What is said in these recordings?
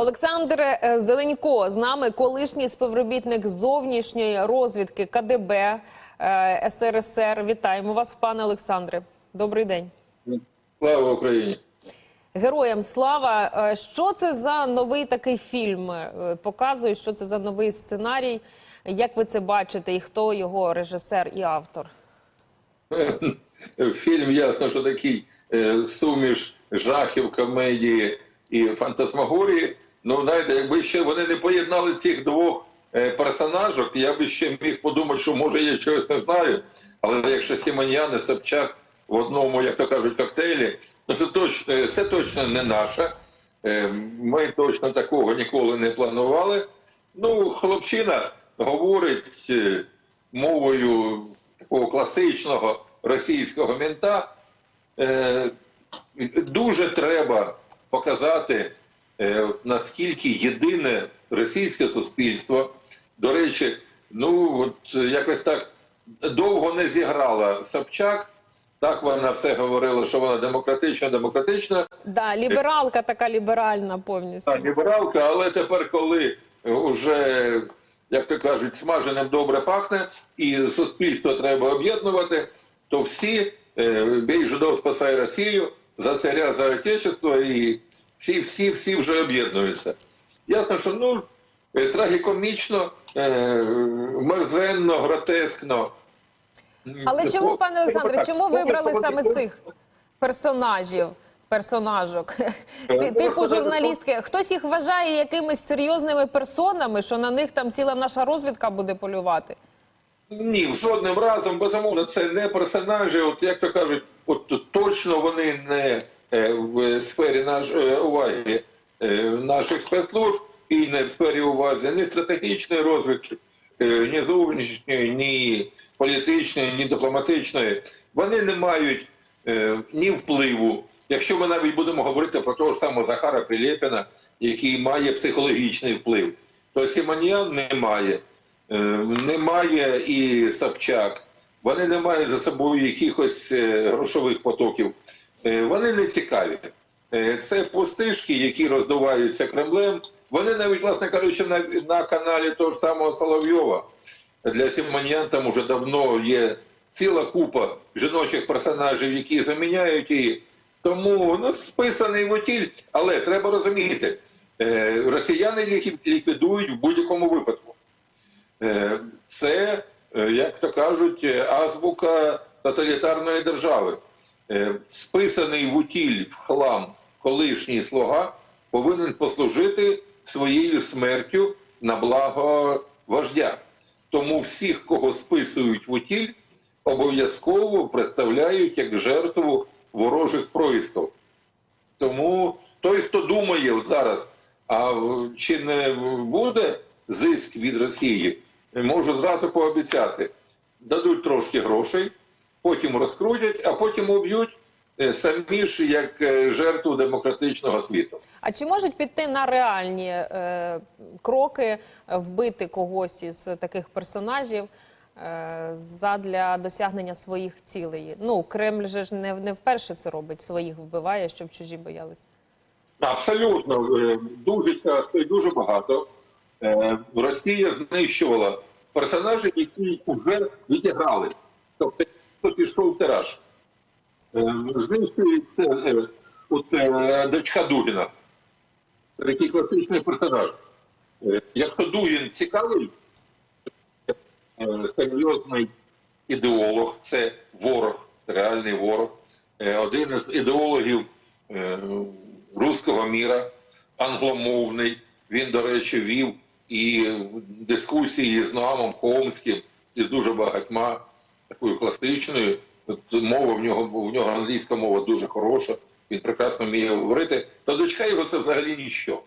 Олександр е, Зеленько з нами, колишній співробітник зовнішньої розвідки КДБ е, СРСР. Вітаємо вас, пане Олександре. Добрий день. Слава Україні! Героям слава. Е, Що це за новий такий фільм? Показує, що це за новий сценарій. Як ви це бачите, і хто його режисер і автор? Фільм ясно, що такий суміш жахів, комедії і фантасмагорії. Ну, знаєте, якби ще вони не поєднали цих двох е, персонажок, я би ще міг подумати, що може я чогось не знаю. Але якщо Сімоньян і Собчак в одному, як то кажуть, коктейлі, то це точно, це точно не наше. Е, Ми точно такого ніколи не планували. Ну, хлопчина говорить е, мовою такого класичного російського мента. Е, Дуже треба показати, е, наскільки єдине російське суспільство. До речі, ну от якось так довго не зіграла Собчак. Так вона все говорила, що вона демократична, демократична. Да, лібералка така ліберальна повністю. Так, лібералка, але тепер, коли вже, як то кажуть, смаженим добре пахне, і суспільство треба об'єднувати, то всі е, бій жидов спасай Росію, за царя, за отечество, і всі, всі, всі вже об'єднуються. Ясно, що ну, е, трагікомічно, е, мерзенно, гротескно. Але чому, пане Олександре, чому вибрали саме цих персонажів? Персонажок типу журналістки. Хтось їх вважає якимись серйозними персонами, що на них там ціла наша розвідка буде полювати. Ні, в жодним разом, безумовно, це не персонажі. От як то кажуть, от точно вони не е, в сфері нашої уваги е, наших спецслужб і не в сфері уваги ні стратегічної розвідки, е, ні зовнішньої, ні політичної, ні дипломатичної. Вони не мають е, ні впливу. Якщо ми навіть будемо говорити про того ж самого Захара Прилєпіна, який має психологічний вплив, то Сімоніян не має. Е, Немає і Собчак, вони не мають за собою якихось е, грошових потоків. Е, Вони не цікаві. Е, Це пустишки, які роздуваються Кремлем. Вони навіть, власне кажучи, на, на каналі того ж самого Соловйова для Сімоніян там уже давно є ціла купа жіночих персонажів, які заміняють її. Тому ну, списаний вутіль, але треба розуміти, е, росіяни ліквідують в будь-якому випадку. Це, як то кажуть, азбука тоталітарної держави. Е, Списаний в утіль в хлам колишній слуга повинен послужити своєю смертю на благо вождя. Тому всіх, кого списують в утіль, обов'язково представляють як жертву ворожих проїсків. Тому той, хто думає от зараз, а чи не буде зиск від Росії, можу зразу пообіцяти. Дадуть трошки грошей, потім розкрутять, а потім уб'ють е, самі ж як е, жертву демократичного світу. А чи можуть піти на реальні е, кроки, е, вбити когось із таких персонажів е, задля досягнення своїх цілей? Ну, Кремль же ж не, не вперше це робить, своїх вбиває, щоб чужі боялись. Абсолютно дуже часто і дуже багато е, Росія знищувала персонажів, які вже відіграли. Тобто, пішов тираж. Е, Знищується е, от, е, дочка Дугіна. Такий класичний персонаж. Якщо Дугін цікавий, серйозний ідеолог, це ворог, реальний ворог. Один із ідеологів руського міра, англомовний. Він, до речі, вів і дискусії з Ноамом Хомським і з дуже багатьма такою класичною. Мова в нього в нього англійська мова дуже хороша. Він прекрасно вміє говорити. Та дочка його це взагалі ніщо.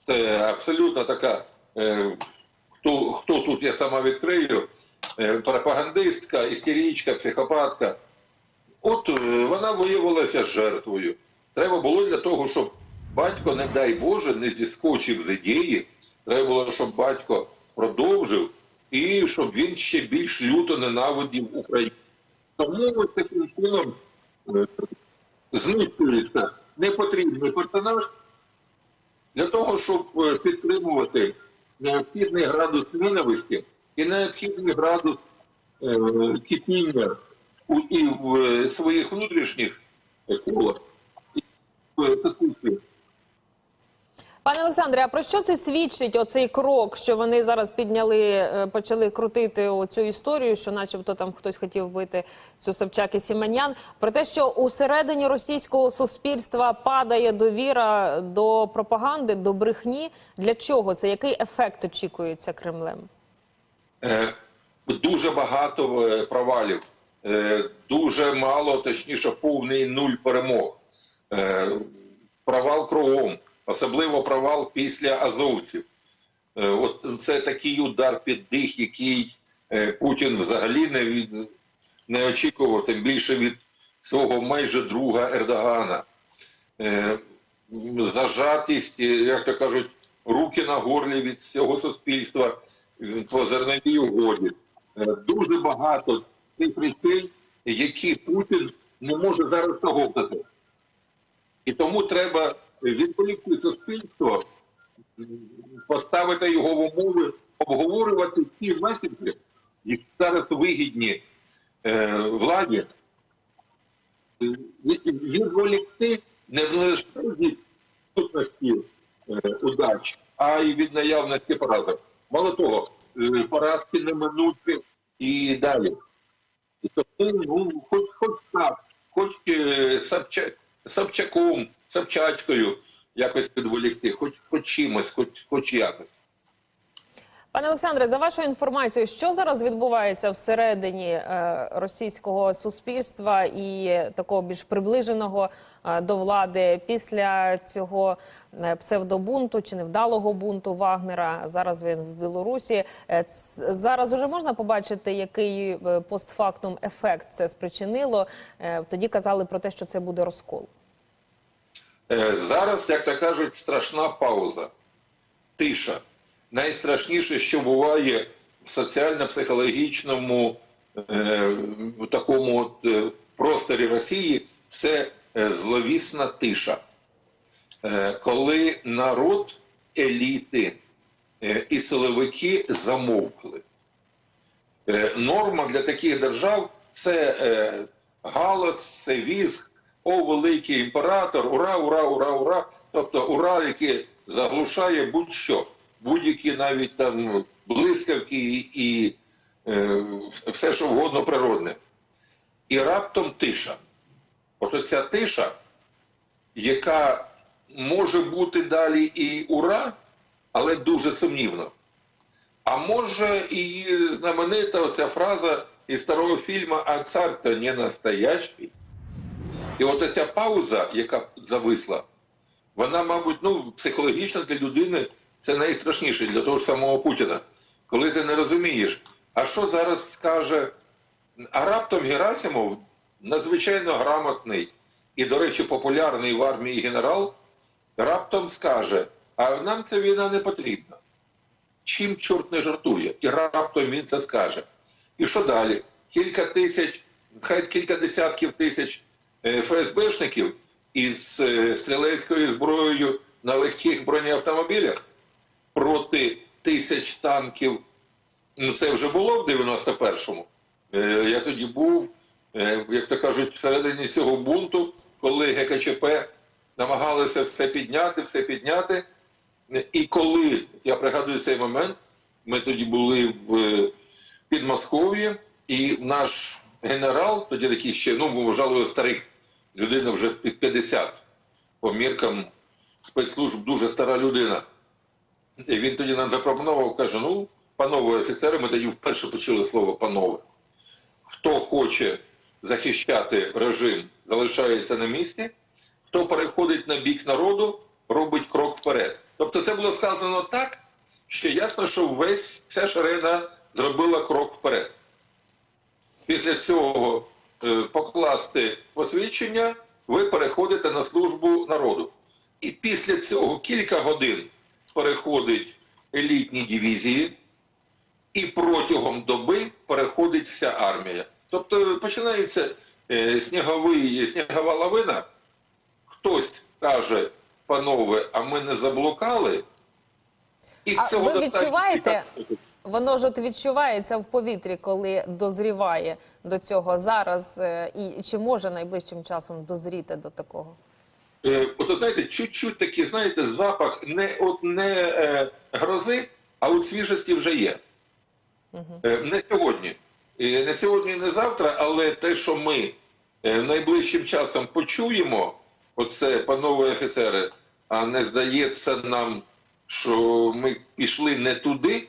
Це абсолютно така. Е, хто, хто тут я сама відкрию? Е, пропагандистка, істеричка, психопатка. От е, вона виявилася жертвою. Треба було для того, щоб батько, не дай Боже, не зіскочив з ідеї. Треба було, щоб батько продовжив і щоб він ще більш люто ненавидів Україну. Тому ось таким чином е, знищується непотрібний персонаж, для того, щоб е, підтримувати необхідний градус ненависті і необхідний градус е, кипіння і в своїх внутрішніх колах, і в суспільстві. Пане Олександре, а про що це свідчить оцей крок, що вони зараз підняли, е, почали крутити оцю історію, що, начебто, там хтось хотів вбити цю Собчак і Сіманян, про те, що усередині російського суспільства падає довіра до пропаганди, до брехні. Для чого це? Який ефект очікується Кремлем? Е, дуже багато е, провалів, дуже мало, точніше, повний нуль перемог. Провал кругом, особливо провал після азовців. Е, От це такий удар під дих, який е, Путін взагалі не, від, не очікував, тим більше від свого майже друга Ердогана. Е, Зажатість, як то кажуть, руки на горлі від всього суспільства по зерновій угоді. Дуже багато тих речей, які Путін не може зараз наговтати. І тому треба відволікти суспільство, поставити його в умови, обговорювати ті меседжі, які зараз вигідні е, владі, Е, відволікти не лише від е, удач, а й від наявності поразок. Мало того, е, поразки неминучі і далі. І тому, ну, хоч, хоч так, хоч е, Собча, Собчаком, Собчачкою якось підволікти, хоч, хоч чимось, хоч, хоч якось. Пане Олександре, за вашою інформацією, що зараз відбувається всередині е, російського суспільства і такого більш приближеного е, до влади після цього е, псевдобунту чи невдалого бунту Вагнера? Зараз він в Білорусі. Зараз уже можна побачити, який постфактум ефект це спричинило. Е, тоді казали про те, що це буде розкол. Е, Зараз, як то кажуть, страшна пауза, тиша. Найстрашніше, що буває в соціально-психологічному е, такому от, е, просторі Росії, це е, зловісна тиша. Е, коли народ, еліти е, і силовики замовкли. Е, Норма для таких держав це е, галас, це візг, о, великий імператор, ура, ура, ура, ура. Тобто ура, який заглушає будь-що, будь-які навіть там блискавки і, і е, все, що вгодно природне. І раптом тиша. От оця тиша, яка може бути далі і ура, але дуже сумнівно. А може і знаменита оця фраза із старого фільму «А цар то не настоящий». І от ця пауза, яка зависла, вона, мабуть, ну, психологічно для людини це найстрашніше для того ж самого Путіна. Коли ти не розумієш, а що зараз скаже. А раптом Герасимов, надзвичайно грамотний і, до речі, популярний в армії генерал, раптом скаже: а нам ця війна не потрібна. Чим чорт не жартує? І раптом він це скаже. І що далі? Кілька тисяч, хай кілька десятків тисяч ФСБшників із е, стрілецькою зброєю на легких бронеавтомобілях проти тисяч танків. Ну, це вже було в 91-му. Е, Я тоді був, е, як то кажуть, всередині цього бунту, коли ГКЧП намагалися все підняти, все підняти. І коли я пригадую цей момент, ми тоді були в Підмосков'ї, і наш генерал, тоді такий ще, ну, ми вважали його старих, людина вже під 50, по міркам спецслужб дуже стара людина. І він тоді нам запропонував, каже: ну, панове офіцери, ми тоді вперше почули слово панове. Хто хоче захищати режим, залишається на місці, хто переходить на бік народу, робить крок вперед. Тобто це було сказано так, що ясно, що весь ця шарена зробила крок вперед. Після цього покласти посвідчення, ви переходите на службу народу. І після цього кілька годин переходить елітні дивізії, і протягом доби переходить вся армія. Тобто починається е, сніговий, снігова лавина, хтось каже панове, а ми не заблукали. І А цього ви відчуваєте? Воно ж от відчувається в повітрі, коли дозріває до цього зараз, е, і чи може найближчим часом дозріти до такого? Е, От знаєте, чуть-чуть такий, знаєте, запах не от не е, грози, а от свіжості вже є. Е, не сьогодні. Е, не сьогодні, не завтра, але те, що ми е, найближчим часом почуємо, оце, панове офіцери, а не здається нам, що ми пішли не туди.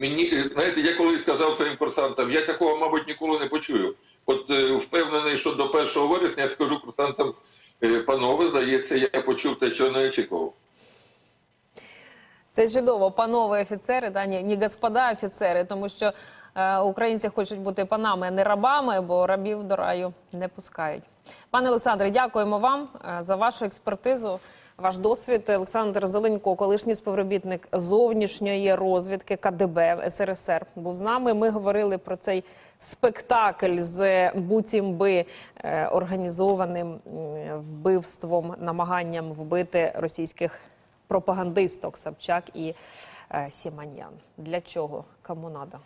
Мені, знаєте, я колись сказав своїм курсантам, я такого, мабуть, ніколи не почую. От е, впевнений, що до 1 вересня я скажу курсантам, е, панове, здається, я почув те, що не очікував. Це чудово, панове офіцери, да, ні, ні господа офіцери, тому що е, українці хочуть бути панами, а не рабами, бо рабів до раю не пускають. Пане Олександре, дякуємо вам е, за вашу експертизу, ваш досвід. Олександр Зеленько, колишній співробітник зовнішньої розвідки КДБ СРСР, був з нами. Ми говорили про цей спектакль з буцімби е, організованим вбивством, намаганням вбити російських пропагандисток Собчак і е, Сіманьян. Для чого? Кому надо?